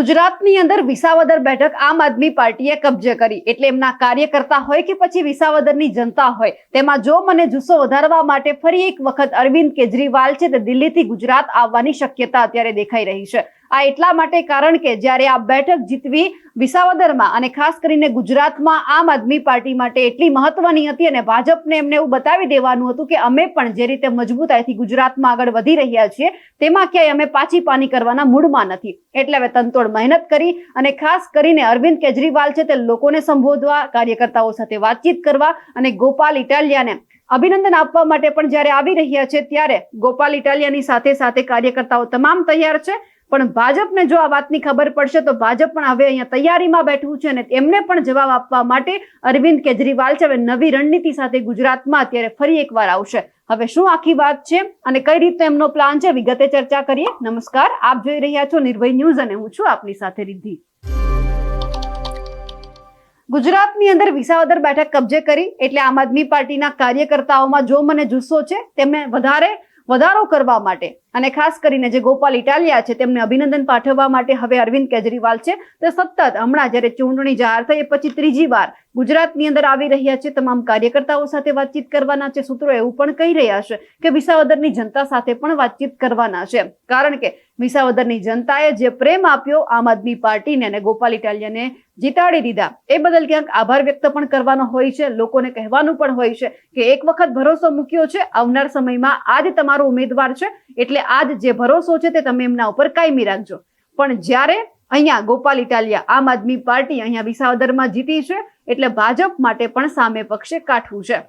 ગુજરાતની અંદર વિસાવદર બેઠક આમ આદમી પાર્ટીએ કબજે કરી. એટલે એમના કાર્યકર્તા હોય કે પછી વિસાવદરની જનતા હોય. તેમાં જો મને જુસ્સો વધારવા માટે ફરી એક વખત અરવિંદ કેજરીવાલ છે, તે દિલ્હીથી ગુજરાત આવવાની શક્યતા અત્યારે દેખાઈ રહી છે. આ એટલા માટે કારણ કે જ્યારે આ બેઠક જીતવી વિસાવદરમાં અને ખાસ કરીને ગુજરાતમાં આમ આદમી પાર્ટી માટે એટલી મહત્વની હતી અને ભાજપને એમને એવું બતાવી દેવાનું હતું કે અમે પણ જે રીતે મજબૂતાઈથી ગુજરાતમાં આગળ વધી રહ્યા છીએ, તેમાં ક્યાંય અમે પાછી પાની કરવાના મૂડમાં નથી. એટલે હવે તનતોડ મહેનત કરી અને ખાસ કરીને અરવિંદ કેજરીવાલ છે તે લોકોને સંબોધવા, કાર્યકર્તાઓ સાથે વાતચીત કરવા અને ગોપાલ ઇટાલિયાને અભિનંદન આપવા માટે પણ જ્યારે આવી રહ્યા છે, ત્યારે ગોપાલ ઇટાલિયાની સાથે સાથે કાર્યકર્તાઓ તમામ તૈયાર છે. પણ ભાજપને જો આ વાતની ખબર પડશે તો ભાજપ પણ હવે અહીંયા તૈયારીમાં બેઠું છે અને એમને પણ જવાબ આપવા માટે અરવિંદ કેજરીવાલ છે. હવે નવી રણનીતિ સાથે ગુજરાતમાં અત્યારે ફરી એકવાર આવશે. હવે શું આખી વાત છે અને કઈ રીતે એમનો પ્લાન છે? વિગતે ચર્ચા કરીએ. નમસ્કાર. આપ જોઈ રહ્યા છો નિર્ભય ન્યૂઝ અને હું છું આપની સાથે રિદ્ધિ. ગુજરાતની અંદર વિસાવદર બેઠક કબજે કરી એટલે આમ આદમી પાર્ટીના કાર્યકર્તાઓમાં જો મને જુસ્સો છે, તેમને વધારે વધારો કરવા માટે. અને ખાસ કરીને જે ગોપાલ ઇટાલિયા છે, તેમને અભિનંદન પાઠવવા માટે હવે અરવિંદ કેજરીવાલ છે. તે સતત હમણાં જ્યારે ચૂંટણી જાહેર થઈ પછી ત્રીજી વાર ગુજરાતની અંદર આવી રહ્યા છે. તમામ કાર્યકર્તાઓ સાથે વાતચીત કરવાના છે. સૂત્રો એવું પણ કહી રહ્યા છે કે વિસાવદરની જનતા સાથે પણ વાતચીત કરવાના છે. કારણ કે વિસાવદરની જનતાએ જે પ્રેમ આપ્યો આમ આદમી પાર્ટીને અને ગોપાલ ઇટાલિયાને જીતાડી દીધા, એ બદલ ક્યાંક આભાર વ્યક્ત પણ કરવાનો હોય છે. લોકોને કહેવાનું પણ હોય છે કે એક વખત ભરોસો મૂક્યો છે. આવનાર સમયમાં આજ તમારો ઉમેદવાર છે. એટલે આજ જે ભરોસો છે તે તમે એમના ઉપર કાયમી રાખજો. પણ જ્યારે અહીંયા ગોપાલ ઇટાલિયા, આમ આદમી પાર્ટી અહીંયા વિસાવદરમાં જીતી છે, એટલે ભાજપ માટે પણ સામે પક્ષે કાઠવું છે.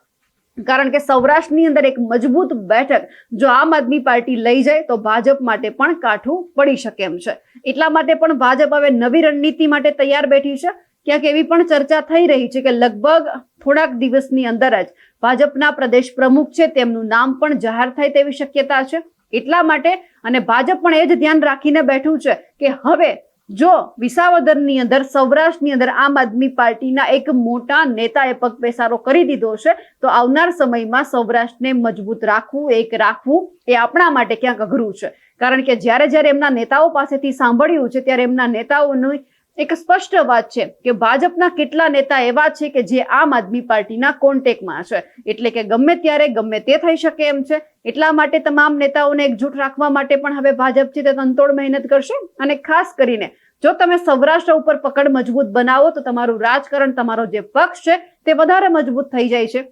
કારણ કે સૌરાષ્ટ્રની અંદર એક મજબૂત બેઠક, જો આમ આદમી પાર્ટી લઈ જાય, તો ભાજપ માટે પણ કાઠું પડી શકે એમ છે. એટલા માટે પણ ભાજપ હવે નવી રણનીતિ માટે તૈયાર બેઠી છે. ક્યાંક એવી પણ ચર્ચા થઈ રહી છે કે લગભગ થોડાક દિવસની અંદર જ ભાજપના પ્રદેશ પ્રમુખ છે, તેમનું નામ પણ જાહેર થાય તેવી શક્યતા છે. એટલા માટે અને ભાજપ પણ એ જ ધ્યાન રાખીને બેઠું છે કે હવે જો વિસાવદરની અંદર, સૌરાષ્ટ્રની અંદર આમ આદમી પાર્ટીના એક મોટા નેતાએ પગ પેસારો કરી દીધો છે, તો આવનાર સમયમાં સૌરાષ્ટ્રને મજબૂત રાખવું, એક રાખવું એ આપણા માટે ક્યાંક અઘરું છે. કારણ કે જ્યારે જ્યારે એમના નેતાઓ પાસેથી સાંભળ્યું છે, ત્યારે એમના નેતાઓનું એક સ્પષ્ટ વાત છે કે ભાજપના કેટલા નેતા એવા છે કે જે આમ આદમી પાર્ટીના કોન્ટેકમાં છે. એટલે કે ગમે ત્યારે ગમે તે થઈ શકે એમ છે. એટલા માટે તમામ નેતાઓને એકજૂટ રાખવા માટે પણ હવે ભાજપ છે તે તંતોડ મહેનત કરશે. અને ખાસ કરીને જો તમે સૌરાષ્ટ્ર ઉપર પકડ મજબૂત બનાવો તો તમારું રાજકારણ, તમારો જે પક્ષ છે તે વધારે મજબૂત થઈ જાય છે.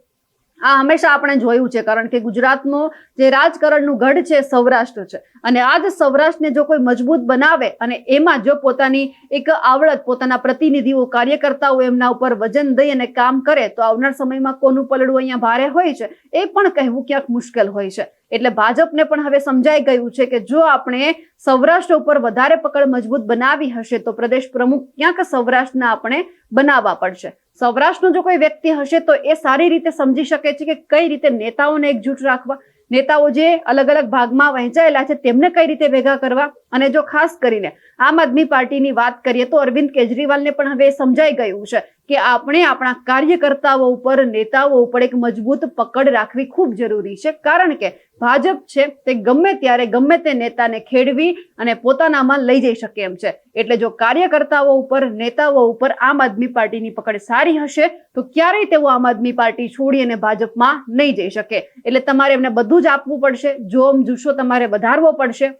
આ હંમેશા આપણે જોયું છે, કારણ કે ગુજરાતનો જે રાજકારણનું ગઢ છે સૌરાષ્ટ્ર છે. અને આ જ સૌરાષ્ટ્રને જો કોઈ મજબૂત બનાવે અને એમાં જો પોતાની એક આવડત, પોતાના પ્રતિનિધિઓ, કાર્યકર્તાઓ એમના ઉપર વજન દઈ અને કામ કરે, તો આવનાર સમયમાં કોનું પલડું અહીંયા ભારે હોય છે, એ પણ કહેવું ક્યાંક મુશ્કેલ હોય છે. એટલે ભાજપને પણ હવે સમજાઈ ગયું છે કે જો આપણે સૌરાષ્ટ્ર ઉપર વધારે પકડ મજબૂત બનાવી હશે તો પ્રદેશ પ્રમુખ ક્યાંક સૌરાષ્ટ્રના આપણે બનાવવા પડશે. સૌરાષ્ટ્રનો જો કોઈ વ્યક્તિ હશે તો એ સારી રીતે સમજી શકે છે કે કઈ રીતે નેતાઓને એકજૂટ રાખવા, નેતાઓ જે અલગ અલગ ભાગમાં વહેંચાયેલા છે તેમને કઈ રીતે ભેગા કરવા અને જો ખાસ કરીને આમ આદમી પાર્ટીની વાત કરીએ તો અરવિંદ કેજરીવાલને પણ હવે સમજાઈ ગયું છે. કે આપણે આપણા કાર્યકર્તાઓ ઉપર, નેતાઓ ઉપર એક મજબૂત પકડ રાખવી ખૂબ જરૂરી છે. કારણ કે ભાજપ છે તે ગમે ત્યારે ગમે તે નેતાને ખેડવી અને પોતાનામાં લઈ જઈ શકે એમ છે. એટલે જો કાર્યકર્તાઓ ઉપર, નેતાઓ ઉપર આમ આદમી પાર્ટીની પકડ સારી હશે, તો ક્યારેય તેઓ આમ આદમી પાર્ટી છોડી અને ભાજપમાં નહીં જઈ શકે. એટલે તમારે એમને બધું જ આપવું પડશે. જોમ જુસ્સો તમારે વધારવો પડશે.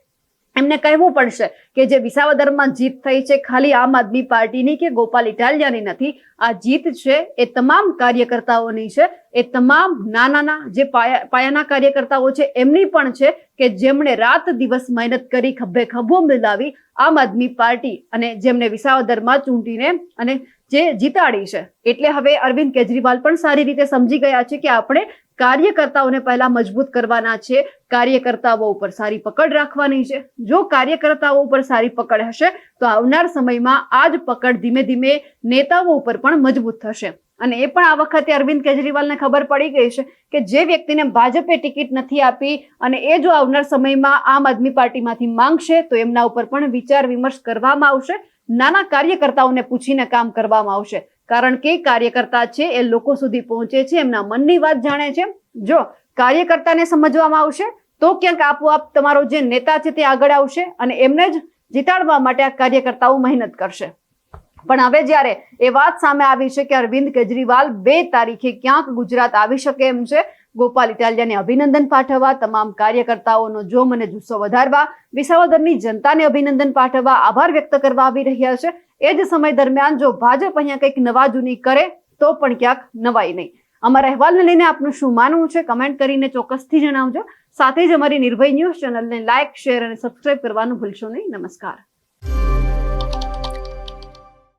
એમને કહેવું પડશે કે જે વિસાવદરમાં જીત થઈ છે ખાલી આમ આદમી પાર્ટીની કે ગોપાલ ઇટાલિયાની નથી. આ જીત છે એ તમામ કાર્યકર્તાઓની છે. એ તમામ નાના જે પાયા પાયાના કાર્યકર્તાઓ છે એમની પણ છે કે જેમણે રાત દિવસ મહેનત કરી, ખભે ખભો મિલાવી, આમ આદમી પાર્ટી અને જેમને વિસાવદરમાં ચૂંટીને અને જે જીતાડી છે. એટલે હવે અરવિંદ કેજરીવાલ પણ સારી રીતે સમજી ગયા છે કે આપણે કાર્યકર્તાઓને પહેલા મજબૂત કરવાના છે. કાર્યકર્તાઓ ઉપર સારી પકડ રાખવાની છે. જો કાર્યકર્તાઓ ઉપર સારી પકડ હશે, તો આવનાર સમયમાં આ જ પકડ ધીમે ધીમે નેતાઓ ઉપર પણ મજબૂત થશે. અને એ પણ આ વખતે અરવિંદ કેજરીવાલને ખબર પડી ગઈ છે કે જે વ્યક્તિને ભાજપે ટિકિટ નથી આપી અને એ જો આવનાર સમયમાં આમ આદમી પાર્ટીમાંથી માંગશે, તો એમના ઉપર પણ વિચાર વિમર્શ કરવામાં આવશે. નાના કાર્યકર્તાઓને પૂછીને કામ કરવામાં આવશે. કારણ કે કાર્યકર્તા છે એ લોકો સુધી પહોંચે છે, એમના મનની વાત જાણે છે. જો કાર્યકર્તાને સમજવામાં આવશે, તો ક્યાંક આપોઆપ તમારો જે નેતા છે તે આગળ આવશે અને એમને જ જીતાડવા માટે આ કાર્યકર્તાઓ મહેનત કરશે. પણ હવે જ્યારે એ વાત સામે આવી છે કે અરવિંદ કેજરીવાલ બે તારીખે ક્યાંક ગુજરાત આવી શકે એમ છે, ગોપાલ ઇટાલિયાને અભિનંદન પાઠવવા, તમામ કાર્યકર્તાઓનો જોમ અને જુસ્સો વધારવા, વિસાવદરની જનતાને અભિનંદન પાઠવવા, આભાર વ્યક્ત કરવા આવી રહ્યા છે. એ જ સમય દરમિયાન જો ભાજપ અહીંયા કંઈક નવા જૂની કરે, તો પણ ક્યાંક નવાઈ નહીં. અમારા અહેવાલને લઈને આપનું શું માનવું છે, કમેન્ટ કરીને ચોક્કસથી જણાવજો. સાથે જ અમારી નિર્ભય ન્યૂઝ ચેનલને લાઇક શેર અને સબસ્ક્રાઇબ કરવાનું ભૂલશો નહીં. નમસ્કાર.